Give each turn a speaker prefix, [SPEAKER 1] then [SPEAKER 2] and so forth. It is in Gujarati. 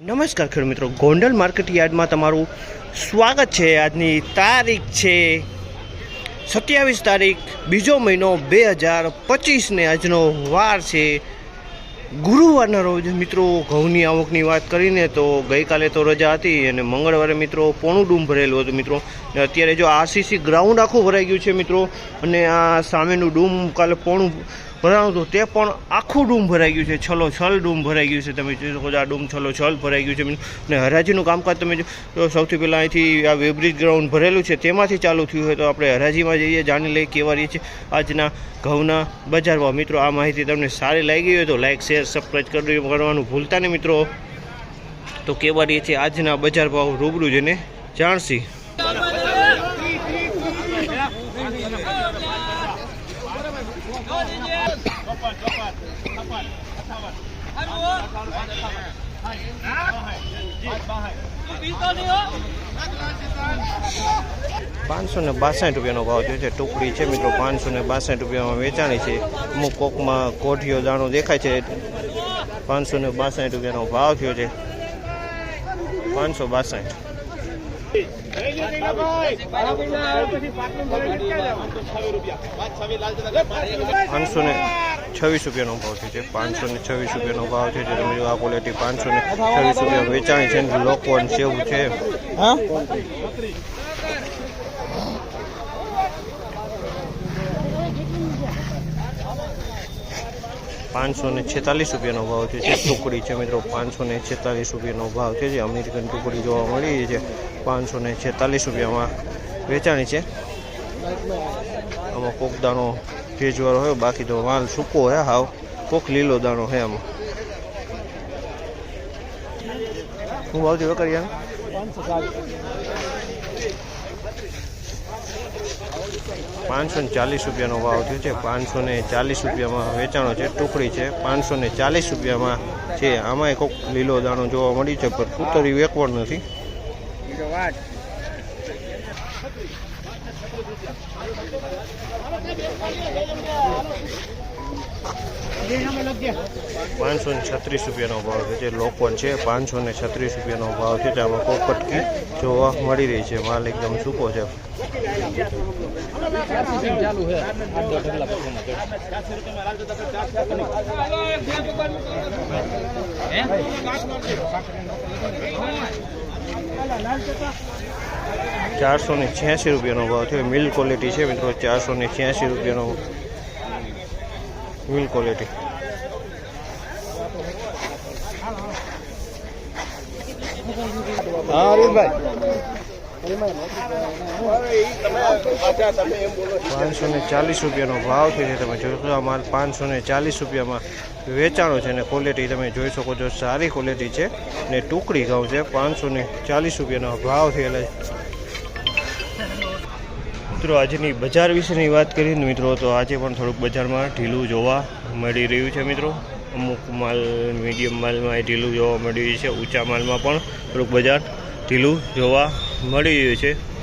[SPEAKER 1] નમસ્કાર ખેડૂત મિત્રો. ગોંડલ માર્કેટ યાર્ડમાં તમારું સ્વાગત છે. આજની તારીખ છે સત્યાવીસ તારીખ, બીજો મહિનો બે હજાર પચીસને આજનો વાર છે. ગુરુવારના રોજ મિત્રો ઘઉંની આવકની વાત કરીને તો ગઈકાલે તો રજા હતી અને મંગળવારે મિત્રો પોણું ડૂમ ભરેલું હતું મિત્રો. અત્યારે જો આરસીસી ગ્રાઉન્ડ આખું ભરાઈ ગયું છે મિત્રો. અને આ સામેનું ડૂમ કાલે પોણું હતું તે પણ આખું ડૂમ ભરાઈ ગયું છે. છલો છલ ડૂમ ભરાઈ ગયું છે. તમે જોઈ શકો છો આ ડૂમ છલો છલ ભરાઈ ગયું છે. અને હરાજીનું કામકાજ તમે સૌથી પહેલાં અહીંથી આ વેબ્રિજ ગ્રાઉન્ડ ભરેલું છે. તેમાંથી ચાલુ થયું હોય તો આપણે હરાજીમાં જઈએ, જાણી લઈએ કેવા રહી છીએ આજના ઘઉંના બજારમાં. મિત્રો, આ માહિતી તમને સારી લાગી હોય તો લાઇક શેર સબસ્ક્રાઈબ કરી કરવાનું ભૂલતા નહીં મિત્રો. તો કેવા રહીએ છે આજના બજાર ભાવ રૂબરૂ જઈને જાણશી. પાંચસો ને બાસઠ રૂપિયાનો ભાવ થયો છે. ટુકડી છે મિત્રો, પાંચસો ને બાસઠ રૂપિયામાં વેચાણી છે. અમુક કોકમાં કોઠીઓ દાણો દેખાય છે. પાંચસો ને બાસઠ રૂપિયાનો ભાવ થયો છે. પાંચસો બાસઠ. પાંચસો ને છવ્વીસ રૂપિયાનો ભાવ છે પાંચસો ને છવ્વીસ રૂપિયાનો ભાવ છે તમે જો આ ક્વોલિટી પાંચસો ને છવ્વીસ રૂપિયા વેચાણી છે લોકો લોકો સેવું છે. પાંચસો ને છેતાલીસ રૂપિયાનો ભાવ છે. જે ટુકડી છે મિત્રો પાંચસો ને છેતાલીસ રૂપિયાનો ભાવ છે. જે અમેરિકન ટુકડી જોવા મળી છે. પાંચસો ને છેતાલીસ રૂપિયામાં વેચાણી છે. આમાં કોક દાણો ભેજવાળો હોય, બાકી તો માલ સૂકો હે, હાવ. કોક લીલો દાણો હે આમાં. શું ભાવ થયો કરિયાનો પાંચસો ને ચાલીસ રૂપિયાનો ભાવ થયો છે. પાંચસો ને ચાલીસ રૂપિયામાં વેચાણો છે. ટુકડી છે. પાંચસો ને ચાલીસ રૂપિયામાં છે. આમાંય કોક લીલો દાણો જોવા મળ્યું છે, પણ કૂતરી વેકવણ નથી. પાંચસો ને છત્રીસ રૂપિયાનો ભાવ છે. જે લોકોન છે, પાંચસો ને છત્રીસ રૂપિયાનો ભાવ છે. આમાં કોક જોવા મળી રહી છે. માલ એકદમ સૂકો છે.
[SPEAKER 2] છે છે.
[SPEAKER 1] ચારસો ને છ્યાસી રૂપિયાનો ભાવ થયો મિલ ક્વોલિટી છે મિત્રો. ચારસો ને છ્યાસી રૂપિયાનો મિલ ક્વોલિટી
[SPEAKER 2] હા હરીશભાઈ
[SPEAKER 1] પાંચસો ને ચાલીસ રૂપિયાનો ભાવ છે તમે જોશો આ માલ પાંચસો ને ચાલીસ રૂપિયામાં વેચાણો છે અને ક્વોલિટી તમે જોઈ શકો છો. સારી ક્વોલિટી છે ને ટુકડી ઘઉં છે પાંચસો ને ચાલીસ રૂપિયાનો ભાવ થયેલા છે મિત્રો, આજની બજાર વિશેની વાત કરીએ ને મિત્રો, તો આજે પણ થોડુંક બજારમાં ઢીલું જોવા મળી રહ્યું છે મિત્રો. અમુક માલ, મીડિયમ માલમાં એ ઢીલું જોવા મળી રહ્યું છે, ઊંચા માલમાં પણ થોડુંક બજાર ઢીલું જોવા મળી રહ્યું છે.